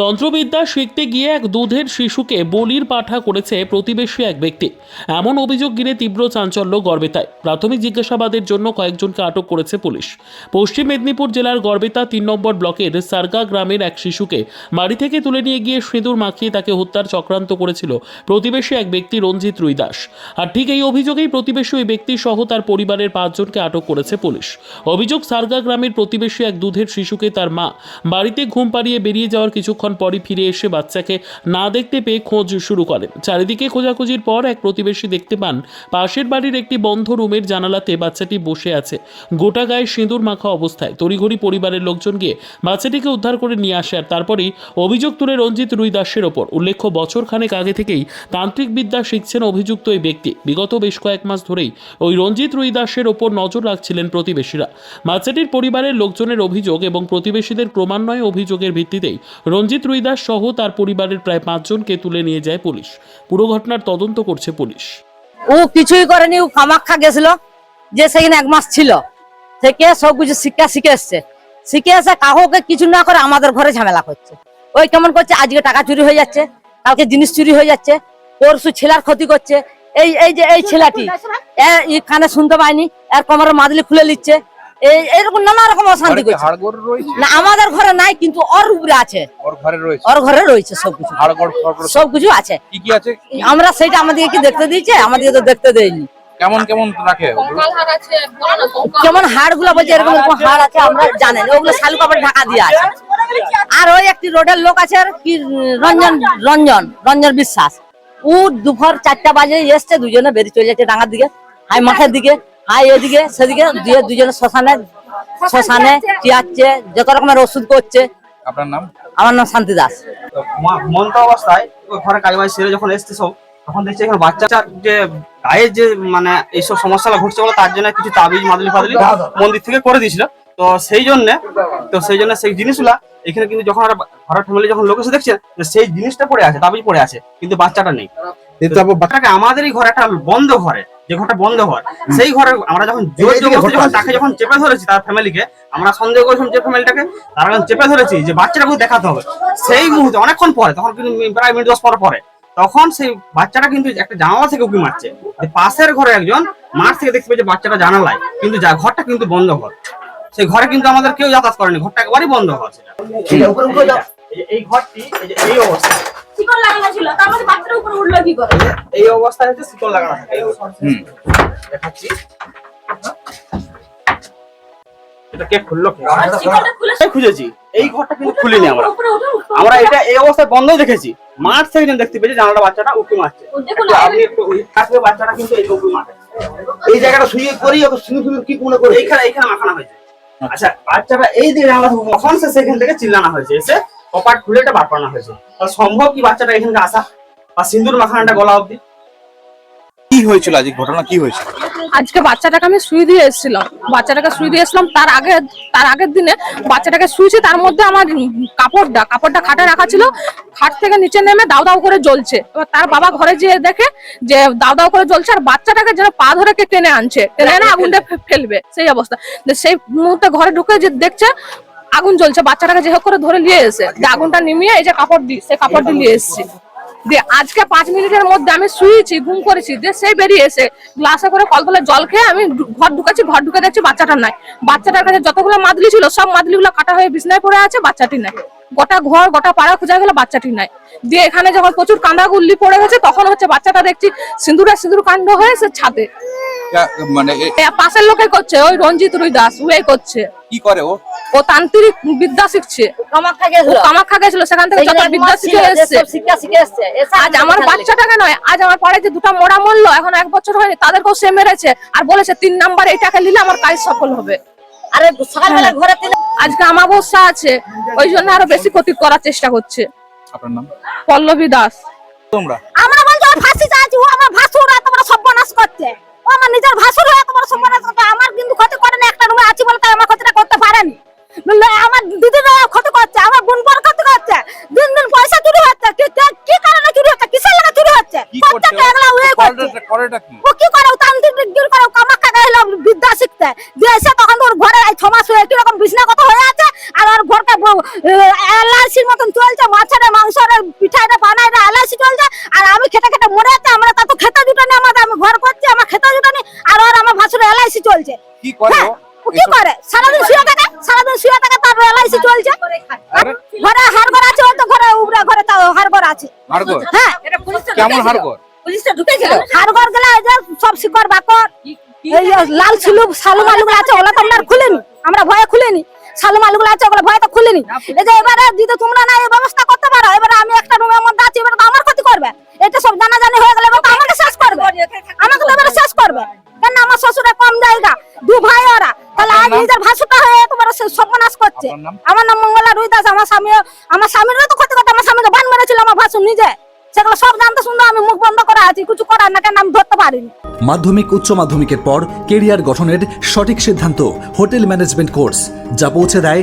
তন্ত্রবিদ্যা শিখতে গিয়ে এক দুধের শিশুকে বলির পাঠা করেছে প্রতিবেশী এক ব্যক্তি। এমন অভিযোগ ঘিরে তীব্র চাঞ্চল্য গর্বেতায় প্রাথমিক জিজ্ঞাসাবাদের জন্য কয়েকজনকে আটক করেছে পুলিশ। পশ্চিম মেদিনীপুর জেলার গর্বেতা তিন নম্বর ব্লকের সারগা গ্রামের এক শিশুকে বাড়ি থেকে তুলে নিয়ে গিয়ে সিঁদুর মাখিয়ে তাকে হত্যার চক্রান্ত করেছিল প্রতিবেশী এক ব্যক্তি রঞ্জিত রুই দাস। আর ঠিক এই অভিযোগেই প্রতিবেশী ওই ব্যক্তি সহ তার পরিবারের পাঁচজনকে আটক করেছে পুলিশ। অভিযোগ সারগা গ্রামের প্রতিবেশী এক দুধের শিশুকে তার মা বাড়িতে ঘুম পাড়িয়ে বেরিয়ে যাওয়ার কিছুক্ষণ পরই ফিরে এসে বাচ্চাকে না দেখতে পেয়ে খোঁজ শুরু করেন। চারিদিকে খোঁজাখুঁজির পর এক প্রতিবেশী দেখতে পান, পাশের বাড়ির একটি বন্ধ রুমের জানালাতে বাচ্চাটি বসে আছে। গোটা গায়ে সিঁদুর মাখা অবস্থায় তড়িঘড়ি পরিবারের লোকজন গিয়ে বাচ্চাটিকে উদ্ধার করে নিয়ে আসে আর তারপরেই অভিযোগ তুলে রঞ্জিত রুই দাসের ওপর। উল্লেখ্য বছর খানেক আগে থেকেই তান্ত্রিক বিদ্যা শিখছেন অভিযুক্ত এই ব্যক্তি। বিগত বেশ কয়েক মাস ধরেই ওই রঞ্জিত রুই দাসের ওপর নজর রাখছিলেন প্রতিবেশীরা। বাচ্চাটির পরিবারের লোকজনের অভিযোগ এবং প্রতিবেশীদের ক্রমান্বয়ে অভিযোগের ভিত্তিতেই রঞ্জিত রুই দাস সহ তার পরিবারের প্রায় পাঁচজনকে তুলে নিয়ে যায় পুলিশ। পুরো ঘটনার তদন্ত করছে পুলিশ। ও কিছুই করেনি, ও কামাখ্যা গেছিল, যে সেখানে এক মাস ছিল। থেকে সব কিছু শিক্ষা শিখে এসছে। শিখে এসে কাউকে কিছু না করে আমাদের ঘরে ঝামেলা করছে। ওই কেমন করছে, আজকে টাকা চুরি হয়ে যাচ্ছে, কালকে জিনিস চুরি হয়ে যাচ্ছে, পরশু ছেলার ক্ষতি করছে। এই এই যে, এই ছেলেটি কানে শুনতে পায়নি এর কোমরের মাদলি খুলে নিচ্ছে। এই এরকম নানা রকম অশান্তি করছে। না আমাদের ঘরে নাই কিন্তু ওর উপরে আছে। ওর ঘরে রয়েছে? ওর ঘরে রয়েছে সবকিছু সবকিছু আছে। কি কি আছে? আমরা সেইটা আমাদেরকে কি দেখতে দিয়েছে? আমাদেরকে তো দেখতে দেয়নি। কেমন কেমন রাখে? যেমন হাড়গুলো বলছে এরকম এরকম হাড় আছে আমরা জানেন ওগুলো শালু কাপড় ঢাকা দিয়ে আছে। আর ওই একটি রোডের লোক আছে আর কি রঞ্জন রঞ্জন রঞ্জন বিশ্বাস। ও দুপুর চারটা বাজে এসছে দুজনে বেরিয়ে চলে যাচ্ছে ডাঙার দিকে হাই মাঠের দিকে। হাই এদিকে সেদিকে দিয়ে দুজনে শ্মশানে শ্মশানে চিয়াচ্ছে যত রকমের ওষুধ করছে। আপনার নাম? আমার নাম শান্তি দাস। মন্ত অবস্থায় ওই ঘরে কাজ বাজ সেরে যখন এসছে সব তখন দেখছি এখানে বাচ্চাটার যে গায়ে যে মানে এইসব সমস্যাগুলো ঘটছে বলে তার জন্য কিছু তাবিজ মাদলি ফাদলি মন্দির থেকে করে দিয়েছিল। তো সেই জন্য তো সেই জন্য সেই জিনিসগুলা এখানে কিন্তু যখন ঘরের ফ্যামিলি যখন লোক এসে দেখছে যে সেই জিনিসটা পড়ে আছে তাবিজ পড়ে আছে কিন্তু বাচ্চাটা নেই। আমাদেরই ঘরে একটা বন্ধ ঘরে যে ঘরটা বন্ধ ঘর সেই ঘরে আমরা যখন জোর জবরদস্তি যখন তাকে যখন চেপে ধরেছি তার ফ্যামিলিকে আমরা সন্দেহ করেছিলাম যে ফ্যামিলিটাকে তারা যখন চেপে ধরেছি যে বাচ্চাটাকে দেখাতে হবে সেই মুহূর্তে অনেকক্ষণ পরে তখন কিন্তু প্রায় মিনিট দশ পর পরে তখন সেই বাচ্চাটা কিন্তু একটা জানালা থেকে উকি মারছে পাশের ঘরে একজন মাঠ থেকে দেখতে পেয়েছে বাচ্চাটা জানালায় কিন্তু যা ঘরটা কিন্তু বন্ধ ঘর। সেই ঘরে কিন্তু আমাদের কেউ যাতায়াত করেনি ঘরটা একেবারেই বন্ধ ঘর। সেটা এই- এই ঘরটি এই অবস্থা শিকল লাগানো ছিল তার মধ্যে বাচ্চাটা উপরে উঠল কি করে? এই অবস্থায় হচ্ছে শিকল লাগানো থাকে এই হুম। দেখাচ্ছি। এটা কে খুললো কে? আর শিকলটা খুলে এই খুঁজেছি এই ঘরটা কিন্তু খুলিনি আমরা। উপরে উঠে উঠে আমরা এটা এই অবস্থায় বন্ধ দেখেছি। মাঠ থেকে দেখতে পেয়েছি জানালা বাচ্চাটা উঁকি মারছে। দেখুন, একটু আপনি একটু ওই বাচ্চাটা কিন্তু এই উঁকি মারে এই জায়গাটা শুয়ে করি ওকে কি মনে করে? এইখানে এইখানে মাখানো হয়েছে। আচ্ছা বাচ্চাটা এই দিকে জানালা থেকে সে সেখান থেকে চিল্লানো হয়েছে এসে কপাট খুলে এটা বার করানো হয়েছে। তাহলে সম্ভব কি বাচ্চাটা এখানকে আসা? বা সিন্দুর মাখানাটা গলা অবধি? কি হয়েছিল আজ ঘটনা? কি হয়েছিল আজকে বাচ্চাটাকে আমি শুই দিয়ে এসেছিলাম। বাচ্চাটাকে শুই দিয়ে এসেছিলাম। তার আগে তার আগের দিনে বাচ্চাটাকে শুয়েছি তার মধ্যে আমার কাপড়টা কাপড়টা খাটে রাখা ছিল। খাট থেকে নিচে নেমে দাও দাও করে জ্বলছে। এবার তার বাবা ঘরে যেয়ে দেখে যে দাও দাও করে জ্বলছে আর বাচ্চাটাকে যেন পা ধরে কে টেনে আনছে। টেনে এনে আগুনটা ফেলবে। সেই অবস্থা। যে সেই মুহূর্তে ঘরে ঢুকে যে দেখছে আগুন জ্বলছে বাচ্চাটাকে যে হোক করে ধরে নিয়ে এসে আগুনটা নিমিয়ে এই যে কাপড় দিই সেই কাপড় দিয়ে নিয়ে এসেছি। দিয়ে আজকে পাঁচ মিনিটের মধ্যে আমি শুয়েছি ঘুম করেছি দিয়ে সেই বেরিয়ে এসে গ্লাসে করে কলতলে জল খেয়ে আমি ঘর ঢুকেছি ঘর ঢুকে দেখছি বাচ্চাটা নাই। বাচ্চাটার কাছে যতগুলো মাদলি ছিল সব মাদলিগুলো কাটা হয়ে বিছনায় পড়ে আছে বাচ্চাটি নাই। গোটা ঘর গোটা পাড়া খোঁজা গেল বাচ্চাটি নাই। দিয়ে এখানে যখন প্রচুর কাঁদা গুল্লি পড়ে গেছে তখন হচ্ছে বাচ্চাটা দেখছি সিঁদুরে সিঁদুর কাণ্ড হয়ে সে ছাদে। মানে পাশের লোকে করছে ওই রঞ্জিত রুই দাস ওই করছে। কি করে ও? ও তান্ত্রিক বিদ্যা শিখছে। কামাখ্যা গেছিল। সেখান থেকে যত বিদ্যা শিখে এসছে। আজ আমার বাচ্চাটাকে নয় আজ আমার পাড়ায় যে দুটো মোড়া মরলো এখন এক বছর হয়নি তাদেরকেও সে মেরেছে আর বলেছে তিন নাম্বার এটাকে নিলে আমার কাজ সফল হবে। আরে সকালবেলা ঘরে তিন আজকে আমাবস্যা আছে ওই জন্য আরও বেশি ক্ষতি করার চেষ্টা করছে। আপনার নাম? পল্লবী দাস। তোমরা? আমরা বলছি ওর ফাঁসি চাইছি ও আমার ভাসুর বড় সর্বনাশ করছে। ও আমার প্রত্যেকটা করছে। করেটা- করেটা কি? ও কি করে? তান্ত্রিক দিক করে। গেল বিদ্যা শিখতে। তখন ওর ঘরে এই ছ মাস হয়ে বিছনা কত হয়ে আছে আর ওর ঘরকে এলআইসির মতন চলছে মাছের মাংসের পিঠাটা বানাইটা এলআইসি চলছে আর আমি খেতে খেতে মরে যাচ্ছে আমরা তা তো খেতে জুটানি আমাদের আমি ঘর করছি আমার খেতে জুটানি আর ওর আমার ভাসুর এলআইসি চলছে। কি করে হ্যাঁ, ও? ও কি করে? সারাদিন শুয়ে থাকে সারাদিন শুয়ে থাকে তার এলআইসি চলছে। আরে ঘরে হাড়গড় আছে ও তো ঘরে উপরে ঘরে তাও হাড়গড় আছে। হাড়গোড়? হ্যাঁ। কেমন হাড়গোড়? পুলিশটা ঢুকেছিল? হাড়গড় গেলে এই যে সব শিকড় বাকর এই লাল ছিলু শালু মালুগুলো আছে ওগুলো তো আমরা খুলিনি। আমরা ভয়ে খুলিনি। শালু মালুগুলো আছে ওগুলো ভয়ে তো খুলিনি। এই যে এবারে যদি তোমরা না এই ব্যবস্থা করতে পারো এবারে আমি একটা রুমের মধ্যে আছি এবারে তো আমার ক্ষতি করবে। এটা সব জানাজানি হয়ে গেলে এবার তো আমাকে শেষ করবে। আমাকে তো এবারে শেষ করবে। কেন আমার শ্বশুরের কম জায়গা দু ভাই ওরা। তাহলে আজ নিজের ভাষাটা হয়ে তোমার সর্বনাশ করছে। আমার নাম মঙ্গলা রুই দাস আমার স্বামী আমার স্বামীরও তো ক্ষতি করতে আমার স্বামীকে বান মেরেছিল আমার ভাসুর নিজে। সেগুলো সব জানতে শুনতে আমি মুখ বন্ধ করে আছি, কিছু করার না কেন আমি ধরতে পারিনি। মাধ্যমিক, উচ্চ মাধ্যমিকের পর কেরিয়ার গঠনের সঠিক সিদ্ধান্ত হোটেল ম্যানেজমেন্ট কোর্স, যা পৌঁছে দেয়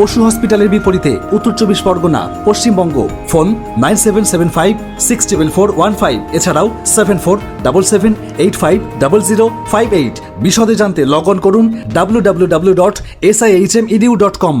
পশু হসপিটালের বিপরীতে উত্তর চব্বিশ Pargana, Paschimbanga, phone nine seven seven five, six double four one five, এছাড়াও seven four double seven eight five double zero five eight. বিশদে জানতে লগ অন করুন W W W dot S I H M edu dot com